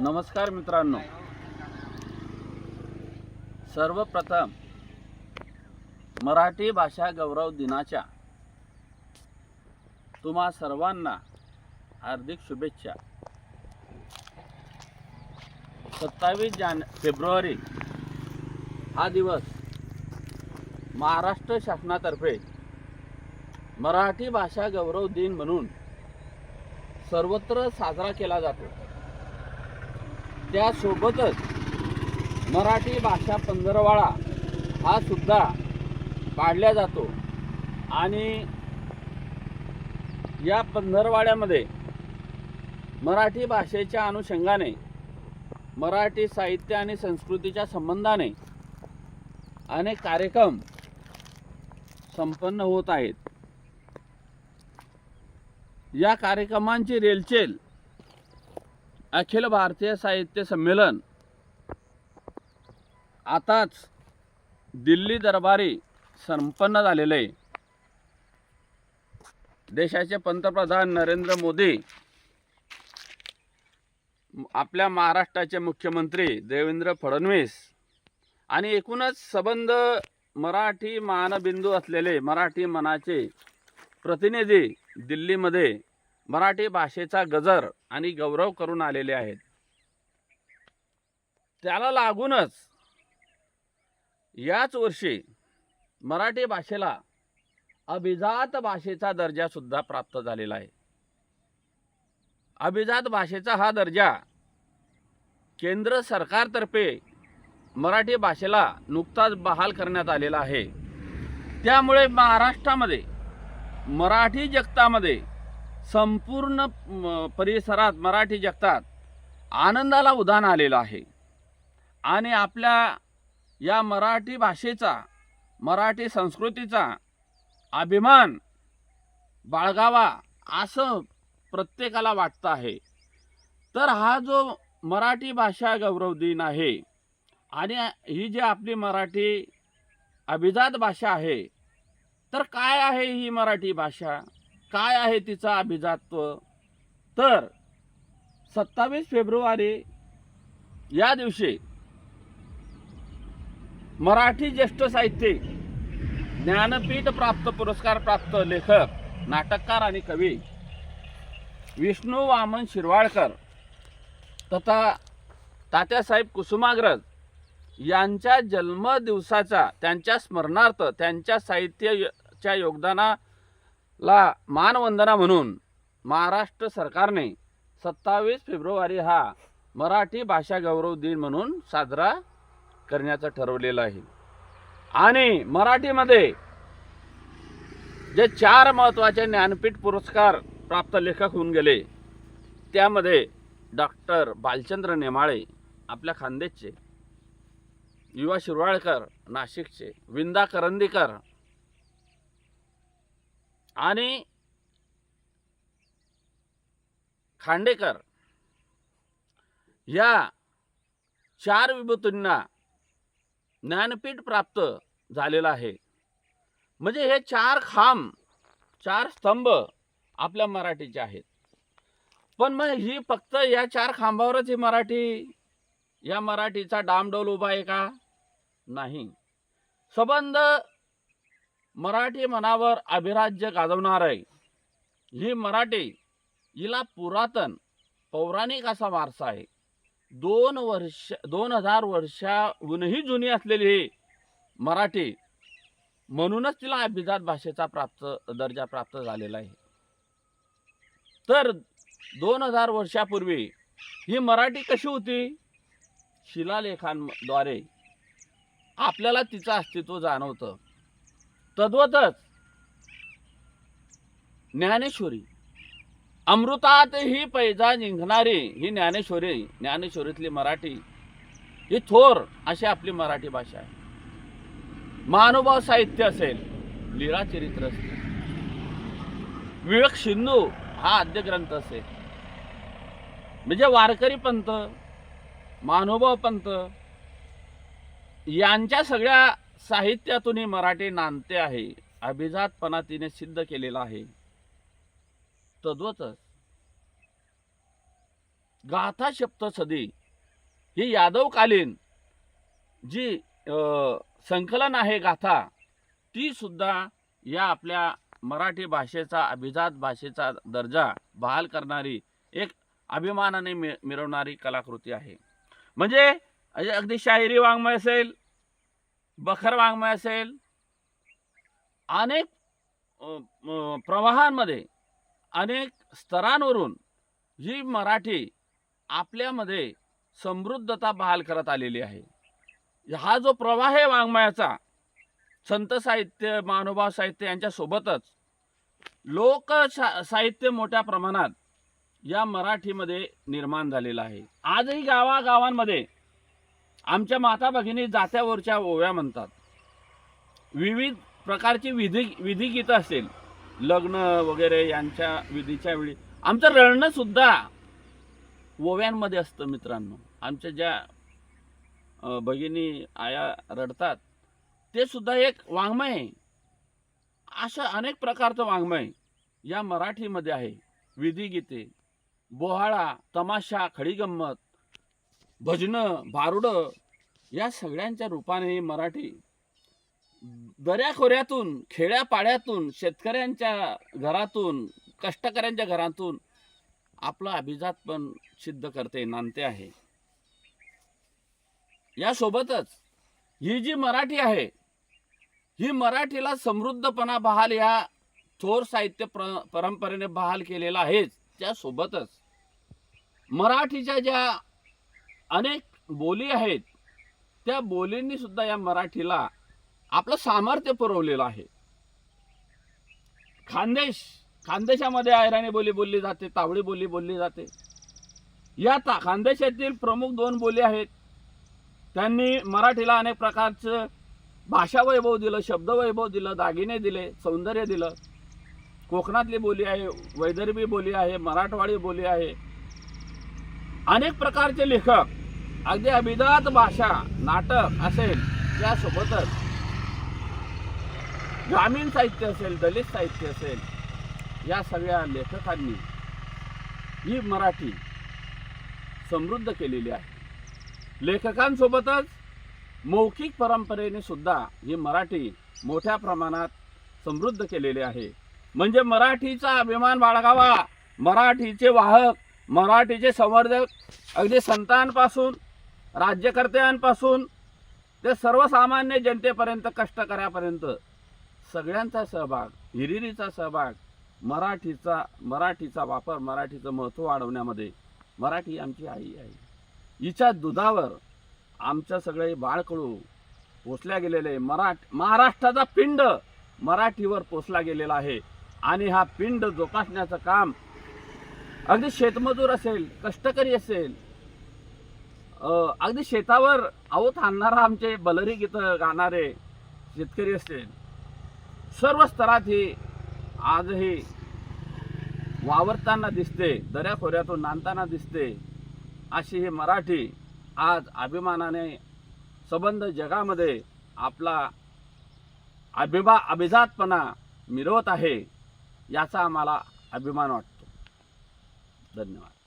नमस्कार मित्रांनो. सर्वप्रथम मराठी भाषा गौरव दिनाच्या तुम्हा सर्वांना हार्दिक शुभेच्छा. सत्तावीस जान फेब्रुवारी हा दिवस महाराष्ट्र शासनातर्फे मराठी भाषा गौरव दिन म्हणून सर्वत्र साजरा केला जातो. त्यासोबतच मराठी भाषा पंधरवाळा हा सुद्धा पाडल्या जातो. आणि या पंधरवाड्यामध्ये मराठी भाषेच्या अनुषंगाने मराठी साहित्य आणि संस्कृतीच्या संबंधाने अनेक कार्यक्रम संपन्न होत आहेत. या कार्यक्रमांची रेलचेल अखिल भारतीय साहित्य संमेलन. आताच दिल्ली दरबारी संपन्न झालेलं आहे. देशाचे पंतप्रधान नरेंद्र मोदी आपल्या महाराष्ट्राचे मुख्यमंत्री देवेंद्र फडणवीस आणि एकूणच संबंध मराठी मानबिंदू असलेले मराठी मनाचे प्रतिनिधी दिल्लीमध्ये मराठी भाषेचा गजर आणि गौरव करून आलेले आहेत. त्याला लागूनच याच वर्षी मराठी भाषेला अभिजात भाषेचा दर्जा सुद्धा प्राप्त झालेला आहे. अभिजात भाषेचा हा दर्जा केंद्र सरकारतर्फे मराठी भाषेला नुकताच बहाल करण्यात आलेला आहे. त्यामुळे महाराष्ट्रामध्ये मराठी जगतामध्ये संपूर्ण म, परिसरात मराठी जगतात. आनंदाला उदान आलेलं आहे. आणि आपल्या या मराठी भाषेचा मराठी संस्कृतीचा अभिमान बाळगावा असं प्रत्येकाला वाटतं आहे. तर हा जो मराठी भाषा गौरव दिन आहे आणि ही जी आपली मराठी अभिजात भाषा आहे तर काय आहे ही मराठी भाषा? काय आहे तिचं अभिजात्व तर सत्तावीस फेब्रुवारी या दिवशी मराठी ज्येष्ठ साहित्यिक ज्ञानपीठ प्राप्त पुरस्कार प्राप्त लेखक नाटककार आणि कवी विष्णू वामन शिरवाळकर तथा तात्यासाहेब कुसुमाग्रज यांच्या जन्मदिवसाचा त्यांच्या स्मरणार्थ त्यांच्या साहित्याच्या ला मानवंदना म्हणून महाराष्ट्र सरकारने सत्तावीस फेब्रुवारी हा मराठी भाषा गौरव दिन म्हणून साजरा करण्याचं ठरवलेलं आहे. आणि मराठीमध्ये जे चार महत्त्वाचे ज्ञानपीठ पुरस्कार प्राप्त लेखक होऊन गेले त्यामध्ये डॉक्टर बालचंद्र नेमाळे आपल्या खानदेशचे युवा शिरवाळकर नाशिकचे विंदा करंदीकर आणि खांडेकर या चार विभूतींना ज्ञानपीठ प्राप्त झालेलं आहे. म्हणजे हे चार खांब चार स्तंभ आपल्या मराठीचे आहेत. पण मग ही फक्त या चार खांबावरच ही मराठी या मराठीचा डामडोल उभा आहे का? नाही. संबंध मराठी मनावर अभिराज्य गाजवणार आहे. ही मराठी हिला पुरातन पौराणिक असा वारसा आहे. दोन वर्ष दोन हजार वर्षाहूनही जुनी असलेली ही मराठी म्हणूनच तिला अभिजात भाषेचा प्राप्त दर्जा प्राप्त झालेला आहे. तर दोन हजार वर्षापूर्वी ही मराठी कशी होती? शिलालेखांद्वारे आपल्याला तिचं अस्तित्व जाणवतं. तद्वतच ज्ञानेश्वरी. अमृतात ही पैजा जिंकणारी ही ज्ञानेश्वरी ज्ञानेश्वरीतली मराठी ही थोर अशी आपली मराठी भाषा आहे. महानुभाव साहित्य असेल लीळा चरित्र असेल विवेक सिंधू हा आद्य ग्रंथ असेल. म्हणजे वारकरी पंथ महानुभाव पंथ यांच्या सगळ्या साहित्यातूनही मराठी नांदते आहे. अभिजातपणा तिने सिद्ध केलेला आहे. तद्वतच गाथा शब्द सदी ही यादवकालीन जी संकलन आहे गाथा ती सुद्धा या आपल्या मराठी भाषेचा अभिजात भाषेचा दर्जा बहाल करणारी एक अभिमानाने मिळवणारी मिरवणारी कलाकृती आहे. म्हणजे अगदी शाहिरी वाङ्मय असेल बखर वाङ्मय असेल अनेक प्रवाहांमध्ये अनेक स्तरांवरून ही मराठी आपल्यामध्ये समृद्धता बहाल करत आलेली आहे. हा जो प्रवाह आहे वाङ्मयाचा संत साहित्य महानुभाव साहित्य यांच्यासोबतच लोक साहित्य मोठ्या प्रमाणात या मराठीमध्ये निर्माण झालेलं आहे. आजही गावागावांमध्ये आमच्या माता भगिनी जात्यावरच्या ओव्या म्हणतात. विविध प्रकारची विधी विधी गीतं असेल लग्न वगैरे यांच्या विधीच्या वेळी. आमचं रडणं सुद्धा ओव्यांमध्ये असतं मित्रांनो. आमच्या ज्या भगिनी आया रडतात ते सुद्धा एक वाङ्मय आहे. अशा अनेक प्रकारचं वाङ्मय या मराठीमध्ये आहे. विधी गीते बोहाळा तमाशा खडीगंमत भजनं भारुडं या सगळ्यांच्या रूपाने मराठी दऱ्याखोऱ्यातून खेड्यापाड्यातून शेतकऱ्यांच्या घरातून कष्टकऱ्यांच्या घरातून आपलं अभिजात पण सिद्ध करते नांदते आहे. यासोबतच ही जी मराठी आहे ही मराठीला समृद्धपणा बहाल या थोर साहित्य प्र परंपरेने बहाल केलेला आहेच त्यासोबतच मराठीच्या ज्या अनेक बोली आहेत. त्या बोलींनी सुद्धा या मराठीला आपलं सामर्थ्य पुरवलेलं आहे. खानदेश खानदेशामध्ये आयराणी बोली बोलली जाते तावडी बोली बोलली जाते. या ता खानदेशातील प्रमुख दोन बोली आहेत. त्यांनी मराठीला अनेक प्रकारचं भाषा वैभव दिलं शब्द वैभव दिलं दागिने दिले सौंदर्य दिलं. कोकणातली बोली आहे वैदर्भी बोली आहे मराठवाडी बोली आहे. अनेक प्रकारचे लेखक अगदी अभिजात भाषा नाटक असेल यासोबतच ग्रामीण साहित्य असेल दलित साहित्य असेल या सगळ्या लेखकांनी ही मराठी समृद्ध केलेली आहे. लेखकांसोबतच मौखिक परंपरेने सुद्धा ही मराठी मोठ्या प्रमाणात समृद्ध केलेली आहे. म्हणजे मराठीचा अभिमान बाळगावा मराठीचे वाहक मराठीचे संवर्धक अगदी संतांपासून राज्यकर्त्यांपासून ते सर्वसामान्य जनतेपर्यंत कष्टकऱ्यापर्यंत सगळ्यांचा सहभाग हिरिरीचा सहभाग मराठीचा मराठीचा वापर मराठीचं महत्त्व वाढवण्यामध्ये मराठी आमची आई आहे. हिच्या दुधावर आमच्या सगळे बाळकळू पोचल्या गेलेले मराठ महाराष्ट्राचा पिंड मराठीवर पोचला गेलेला आहे. आणि हा पिंड जोपासण्याचं काम अगदी शेतमजूर असेल कष्टकरी असेल अगदी शेतावर आवत आणणारा आमचे बलरी गीतं गाणारे शेतकरी असतील. सर्व स्तरात ही आजही वावरताना दिसते दऱ्याखोऱ्यातून नांदताना दिसते अशी ही मराठी आज अभिमानाने सबंध जगामध्ये आपला अभिमा अभिजातपणा मिरवत आहे याचा आम्हाला अभिमान वाटतो. धन्यवाद.